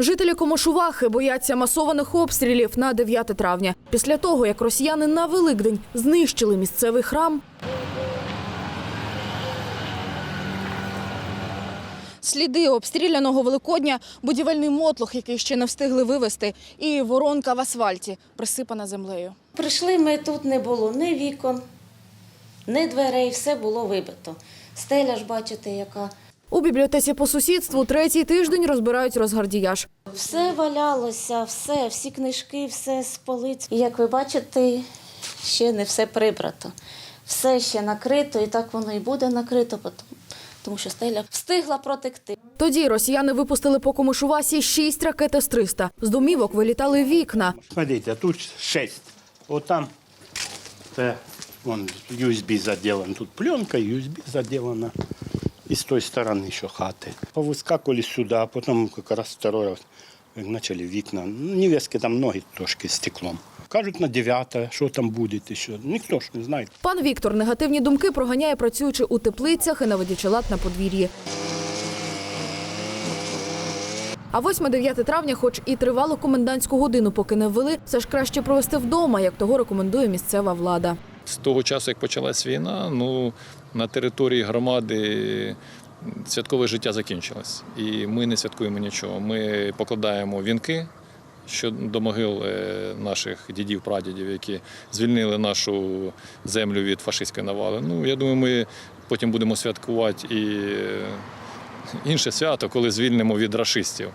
Жителі Комошувахи бояться масованих обстрілів на 9 травня. Після того, як росіяни на Великдень знищили місцевий храм, Сліди обстріляного Великодня, будівельний мотлох, який ще не встигли вивезти, і воронка в асфальті, присипана землею. Прийшли ми, тут не було ні вікон, ні дверей, все було вибито. Стеля ж бачите, яка. У бібліотеці по сусідству третій тиждень розбирають розгардіяж. Все валялося, все, всі книжки, все з полиць. І як ви бачите, ще не все прибрато. Все ще накрито, і так воно і буде накрито, тому що стеля встигла протекти. Тоді росіяни випустили по Комишувасі шість ракет С-300. З домівок вилітали вікна. Смотрите, тут 6. Вот там это, вон USB заделан. Тут пленка, USB заделана И с той стороны еще хаты. Повыскакивали сюда, а потом как раз второй раз начали вікна. Ну, невестки там ноги трошки стеклом. Кажуть на 9, що там буде ще. Ніхто ж не знає. Пан Віктор негативні думки проганяє, працюючи у теплицях і наводячи лад на подвір'ї. А 8-9 травня, хоч і тривалу комендантську годину, поки не ввели, все ж краще провести вдома, як того рекомендує місцева влада. З того часу, як почалась війна, ну на території громади святкове життя закінчилось. І ми не святкуємо нічого. Ми покладаємо вінки до могил е, наших дідів, прадідів, які звільнили нашу землю від фашистської навали. Ну я думаю, ми потім будемо святкувати і е, інше свято, коли звільнимо від рашистів.